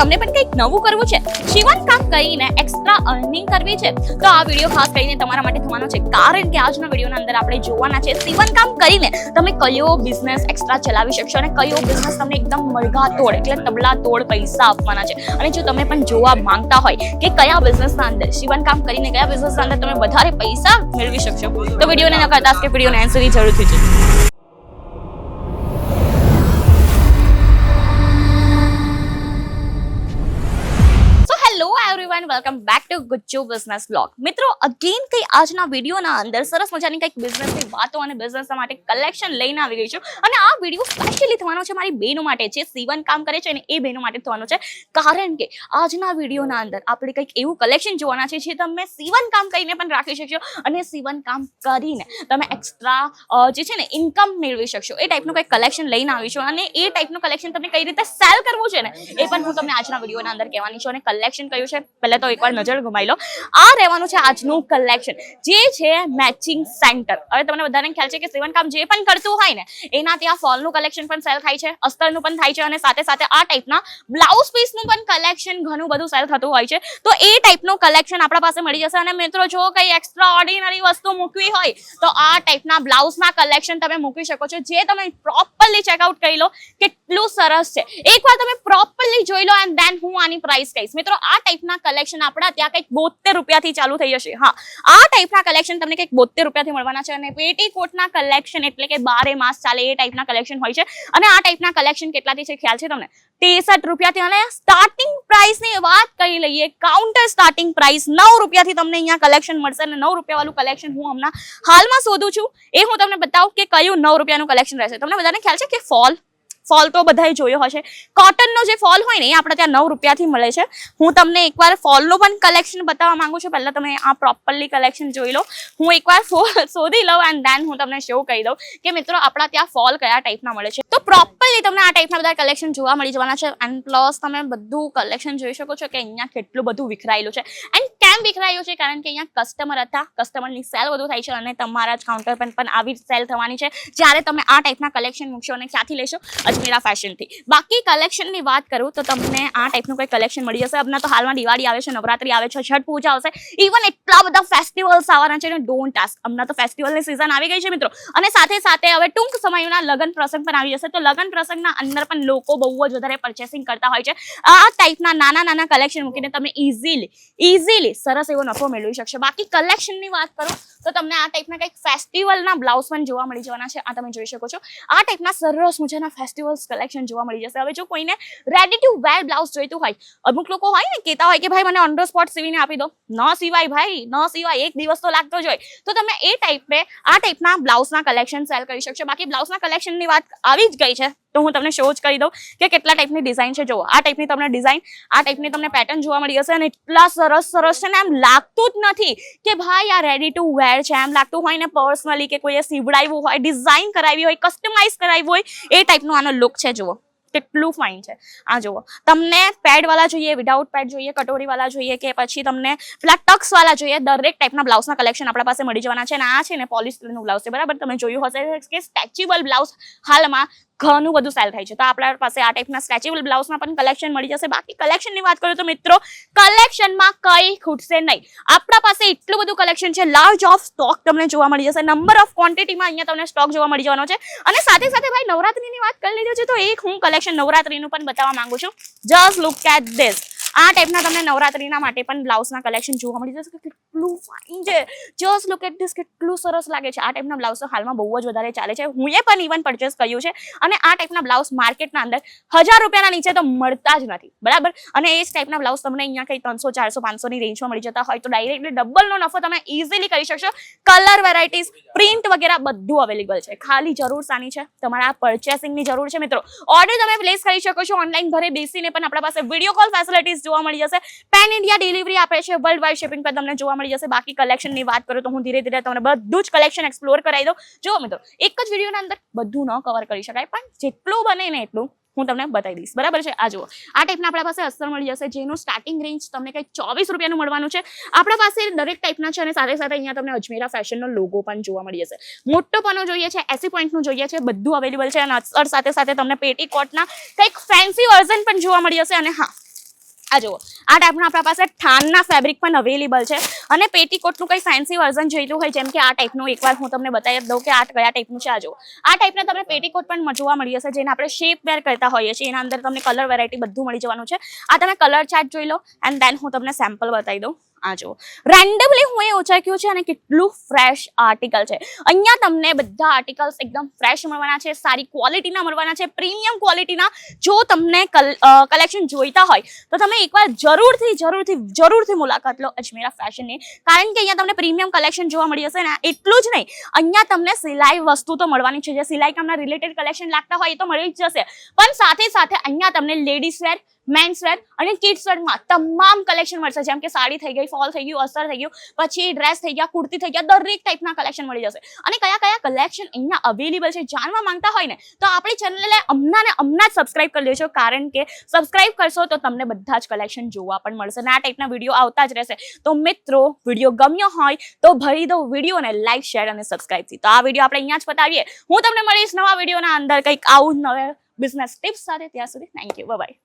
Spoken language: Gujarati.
તમને પણ કંઈક નવું કરવું છે. શિવણ કામ કરીને એક્સ્ટ્રા અર્નિંગ કરવી છે. તો આ વીડિયો ખાસ કરીને તમારા માટે થવાનો છે. કારણ કે આજના વિડીયોના અંદર આપણે જોવાના છે સીવણ કામ કરીને તમે કયો બિઝનેસ એક્સ્ટ્રા ચલાવી શકશો અને કયો બિઝનેસ તમને એકદમ મળગા તોડ, એટલે તબલા તોડ પૈસા આપવાના છે. અને જો તમે પણ જોવા માંગતા હોય કે કયા બિઝનેસના અંદર શિવણ કામ કરીને કયા બિઝનેસના અંદર તમે વધારે પૈસા મેળવી શકશો, તો વિડીયોને ન કરતા કે વિડીયોને સુધી જરૂરથી જોજો. Everyone welcome back to Gujju business blog મિત્રો અગેન કઈ આજના વિડીયોના અંદર સરસ મજાની કંઈક બિઝનેસની વાતો અને બિઝનેસ માટે કલેક્શન લઈને આવી ગઈ છું. અને આ વીડિયો સ્પેશિયલી થવાનો છે મારી બહેનો માટે જે સીવન કામ કરે છે અને એ બહેનો માટે થવાનો છે. કારણ કે આજના વિડીયોના અંદર આપણે કંઈક એવું કલેક્શન જોવાના છે જે તમે સીવન કામ કરીને પણ રાખી શકશો અને સીવન કામ કરીને તમે એક્સ્ટ્રા જે છે ને ઇન્કમ મેળવી શકશો. એ ટાઈપનું કંઈક કલેક્શન લઈને આવીશું અને એ ટાઈપનું કલેક્શન તમે કઈ રીતે સેલ કરવું છે ને, એ પણ હું તમને આજના વિડીયોના અંદર કહેવાની છું અને કલેક્શન કયું છે? પહેલા તો એકવાર નજર ઘુમાઈ લો. આ રહેવાનું છે આજનું કલેક્શન જે છે મેચિંગ સેન્ટર હવે તમને બધાને ખ્યાલ છે કે સીવન કામ જે પણ કરતું હોય ને, એના ત્યાં ફોલનું કલેક્શન પણ સેલ થાય છે, અસ્તરનું પણ થાય છે અને સાથે સાથે આ ટાઈપના બ્લાઉઝ પીસનું પણ કલેક્શન ઘણું બધું સેલ થતું હોય છે. તો એ ટાઈપનું કલેક્શન આપણા પાસે મળી જશે અને મિત્રો, જો કંઈ એક્સ્ટ્રા ઓર્ડિનરી વસ્તુ મૂકવી હોય, તો આ ટાઈપના બ્લાઉઝના કલેક્શન તમે મૂકી શકો છો. જે તમે પ્રોપરલી ચેકઆઉટ કરી લો, કેટલું સરસ છે. એકવાર તમે પ્રોપરલી જોઈ લો એન્ડ દેન હું આની પ્રાઇસ કહીશ. મિત્રો, આ ટાઈપના કલેક્શન આપણા ત્યાં કંઈક બોતેર રૂપિયાથી ચાલુ થઈ જશે. હા, આ ટાઈપના કલેક્શન તમને કંઈક બોતેર રૂપિયાથી મળવાના છે અને પેટીકોટના કલેક્શન એટલે કે બારે માસ ચાલે એ ટાઈપના કલેક્શન હોય છે. અને આ ટાઈપના કલેક્શન કેટલાથી છે ખ્યાલ છે તમને? ત્રેસઠ રૂપિયાથી અને સ્ટાર્ટિંગ પ્રાઇસની વાત કરી લઈએ કાઉન્ટર સ્ટાર્ટિંગ પ્રાઇસ નવ રૂપિયાથી તમને અહીંયા કલેક્શન મળશે અને નવ રૂપિયાવાળું કલેક્શન હું હમણાં હાલમાં શોધું છું. એ હું તમને બતાવું કે કયું નવ રૂપિયાનું કલેક્શન રહેશે. તમને બધાને ખ્યાલ છે કે ફોલ ફોલ તો બધાએ જોયો હશે. કોટનનો જે ફોલ હોય ને એ આપણે ત્યાં નવ રૂપિયાથી મળે છે. હું તમને એકવાર ફોલનું પણ કલેક્શન બતાવવા માંગુ છું. પહેલાં તમે આ પ્રોપરલી કલેક્શન જોઈ લો. હું એકવાર ફોલ શોધી લઉં એન્ડ દેન હું તમને શો કહી દઉં કે મિત્રો આપણા ત્યાં ફોલ કયા ટાઈપના મળે છે. તો પ્રોપરલી તમને આ ટાઈપના બધા કલેક્શન જોવા મળી જવાના છે. એન્ડ પ્લસ તમે બધું કલેક્શન જોઈ શકો છો કે અહીંયા કેટલું બધું વિખરાયેલું છે. એન્ડ કેમ વિખરાયું છે, કારણ કે અહીંયા કસ્ટમર હતા કસ્ટમરની સેલ વધુ થાય છે અને તમારા જ કાઉન્ટર પર પણ આવી સેલ થવાની છે. જ્યારે તમે આ ટાઈપના કલેક્શન મૂકશો અને ક્યાંથી લેશો, અજમેરા ફેશનથી બાકી કલેક્શનની વાત કરું તો તમને આ ટાઈપનું કોઈ કલેક્શન મળી જશે. હમણાં તો હાલમાં દિવાળી આવે છે, નવરાત્રી આવે છે, છઠ પૂજા આવશે. ઇવન એટલા બધા ફેસ્ટિવલ્સ આવવાના છે ને ડોન્ટ આસ્ક હમણાં તો ફેસ્ટિવલની સિઝન આવી ગઈ છે મિત્રો. અને સાથે સાથે હવે ટૂંક સમયના લગ્ન પ્રસંગ પણ આવી જશે. તો લગ્ન પ્રસંગના અંદર પણ લોકો બહુ જ વધારે પરચેસિંગ કરતા હોય છે. આ ટાઈપના નાના નાના કલેક્શન મૂકીને તમે ઇઝીલી ઇઝીલી સરસ એવો નફો મેળવી શકશો. બાકી કલેક્શનની વાત કરો, તો તમને આ ટાઈપના કંઈક ફેસ્ટિવલના બ્લાઉઝ પણ જોવા મળી જવાના છે. આ તમે જોઈ શકો છો. આ ટાઈપના સરસ મજાના ફેસ્ટિવલ્સ કલેક્શન જોવા મળી જશે. હવે જો કોઈને રેડી ટુ વેર બ્લાઉઝ જોઈતું હોય, અમુક લોકો હોય ને કહેતા હોય કે, ભાઈ, મને ઓન ધ સ્પોટ સીવીને આપી દો. ન સિવાય ભાઈ, ન સિવાય એક દિવસ તો લાગતો જ હોય. તો તમે એ ટાઈપે આ ટાઈપના બ્લાઉઝના કલેક્શન સેલ કરી શકશો. બાકી બ્લાઉઝના કલેક્શનની વાત આવી જ ગઈ છે, તો હું તમને શો જ કરી દઉં કે કેટલા ટાઈપની ડિઝાઇન છે. જુઓ, આ ટાઈપની તમને ડિઝાઇન આ ટાઈપની તમને પેટર્ન જોવા મળી જશે અને એટલા સરસ સરસ છે ને એમ લાગતું જ નથી કે ભાઈ આ રેડી ટુ વેર છે. એમ લાગતું હોય ને પર્સનલી કે કોઈએ સીવડાવ્યું હોય ડિઝાઇન કરાવી હોય કસ્ટમાઇઝ કરાવી હોય, એ ટાઈપનો આનો લુક છે. જુઓ. કેટલું ફાઇન છે. આ જુઓ. તમને પેડ વાળા જોઈએ વિધાઉટ પેડ જોઈએ, કટોરી વાળા જોઈએ કે પછી તમને પેલા ટક્સ વાળા જોઈએ. દરેક ટાઈપના બ્લાઉઝના કલેક્શન આપણા પાસે મળી જવાના છે. અને આ છે ને પોલિસ્ટરનું બ્લાઉઝ છે. બરાબર? તમે જોયું હશે કે સ્ટેચ્યુબલ બ્લાઉઝ હાલમાં ઘણું બધું સેલ થાય છે. તો આપણા પાસે આ ટાઈપના સ્ટ્રેચેબલ બ્લાઉઝમાં પણ કલેક્શન મળી જશે. બાકી કલેક્શનની વાત કરું તો મિત્રો કલેક્શનમાં કંઈ ખૂટશે નહીં. આપણા પાસે એટલું બધું કલેક્શન છે લાર્જ ઓફ સ્ટોક તમને જોવા મળી જશે. નંબર ઓફ ક્વોન્ટિટીમાં અહીંયા તમને સ્ટોક જોવા મળી જવાનો છે. અને સાથે સાથે ભાઈ નવરાત્રીની વાત કરી લીધી છે, તો એક હું કલેક્શન નવરાત્રીનું પણ બતાવવા માંગુ છું. જસ્ટ લુક એટ ધીસ આ ટાઈપના તમને નવરાત્રીના માટે પણ બ્લાઉઝના કલેક્શન જોવા મળી જશે. કેટલું ફાઇન છે. જસ્ટ લુક એટ ધીસ કેટલું સરસ લાગે છે. આ ટાઈપના બ્લાઉઝ હાલમાં બહુ જ વધારે ચાલે છે. હું એ પણ ઇવન પરચેસ કર્યું છે. અને આ ટાઈપના બ્લાઉઝ માર્કેટના અંદર હજાર રૂપિયાના નીચે તો મળતા જ નથી. બરાબર? અને એ જ ટાઈપના બ્લાઉઝ તમને અહીંયા કંઈ ત્રણસો, ચારસો પાંચસોની રેન્જમાં મળી જતા હોય તો ડાયરેક્ટલી ડબલનો નફો તમે ઇઝીલી કરી શકશો. કલર વેરાયટીઝ પ્રિન્ટ વગેરે બધું અવેલેબલ છે. ખાલી જરૂર સાની છે. તમારા પર્ચેસિંગની જરૂર છે મિત્રો. ઓર્ડર તમે પ્લેસ કરી શકો છો ઓનલાઈન ઘરે બેસીને પણ આપણા પાસે વીડિયો કોલ ફેસિલિટીઝ જોવા મળી જશે. પેન ઇન્ડિયા ડિલિવરી આપે છે. વર્લ્ડ વાઇડ શિપિંગ પર તમને જોવા મળી જશે. બાકી કલેક્શનની વાત કરું તો હું ધીરે ધીરે તમને બધું જ કલેક્શન એક્સપ્લોર કરાવી દઉં. જો મિત્રો, એક જ વિડીયોના અંદર બધું ન કવર કરી શકાય, પણ જેટલું બને ને એટલું હું તમને બતાવી દઈશ. બરાબર છે? આ જુઓ. આ ટાઈપના આપણા પાસે અસ્તર મળી જશે. જેનું સ્ટાર્ટિંગ રેન્જ તમને કંઈક ચોવીસ રૂપિયાનું મળવાનું છે. આપણા પાસે દરેક ટાઈપના છે અને સાથે સાથે અહીંયા તમને અજમેરા ફેશનનો લોગો પણ જોવા મળી જશે. મોટો પનો જોઈએ છે, એસી પોઈન્ટનું જોઈએ છે, બધું અવેલેબલ છે અને અસ્તર સાથે સાથે તમને પેટી કોટના કંઈક ફેન્સી વર્ઝન પણ જોવા મળી જશે અને હા, આ જુઓ. આ ટાઈપના આપણા પાસે ઠાનના ફેબ્રિક પણ અવેલેબલ છે. અને પેટીકોટનું કંઈ ફેન્સી વર્ઝન જોઈતું હોય, જેમ કે આ ટાઈપનું એકવાર હું તમને બતાવી દઉં કે આ કયા ટાઈપનું છે આ જો આ ટાઈપના તમને પેટીકોટ પણ જોવા મળી જશે જેને આપણે શેપ વેર કરતા હોઈએ છીએ. એના અંદર તમને કલર વેરાયટી બધું મળી જવાનું છે. આ તમે કલર ચાર્ટ જોઈ લો એન્ડ દેન હું તમને સેમ્પલ બતાવી દઉં. આ રેન્ડમલી હું એ ઓછાક્યું છે અને કેટલું ફ્રેશ આર્ટિકલ છે. અહીંયા તમને બધા આર્ટિકલ્સ એકદમ ફ્રેશ મળવાના છે, સારી ક્વોલિટીના મળવાના છે પ્રીમિયમ ક્વોલિટીના જો તમને કલેક્શન જોઈતા હોય, તો તમે એકવાર જરૂરથી જરૂરથી જરૂરથી મુલાકાત લો અજમેરા ફેશનની. કારણ કે અહીંયા તમને પ્રીમિયમ કલેક્શન જોવા મળી જશે ને એટલું જ નહીં. અહીંયા તમને સિલાઈ વસ્તુ તો મળવાની છે. જે સિલાઈ કામના રિલેટેડ કલેક્શન લાગતા હોય એ તો મળી જ જશે. પણ સાથે સાથે અહીંયા તમને લેડીઝ વેર મેન્સ વેર અને કિડ્સ વેરમાં તમામ કલેક્શન મળશે. જેમ કે સાડી થઈ ગઈ ફોલ થઈ ગયું અસર થઈ ગયું, પછી ડ્રેસ થઈ ગયા, કુર્તી થઈ ગયા, દરેક ટાઈપના કલેક્શન મળી જશે. અને કયા કયા કલેક્શન અહીંયા અવેલેબલ છે જાણવા માંગતા હોય ને, તો આપણી ચેનલને હમણાં ને હમણાં જ સબસ્ક્રાઇબ કરી લેજો. કારણ કે સબસ્ક્રાઇબ કરશો તો તમને બધા જ કલેક્શન જોવા પણ મળશે. અને આ ટાઈપના વીડિયો આવતા જ રહેશે. તો મિત્રો વીડિયો ગમ્યો હોય તો ભરી દો વિડીયોને લાઈક શેર અને સબસ્ક્રાઇબથી તો આ વીડિયો આપણે અહીંયા જ પતાવીએ. હું તમને મળીશ નવા વિડીયોના અંદર કંઈક આવું નવે બિઝનેસ ટિપ્સ સાથે. ત્યાં સુધી થેન્ક યુ બાય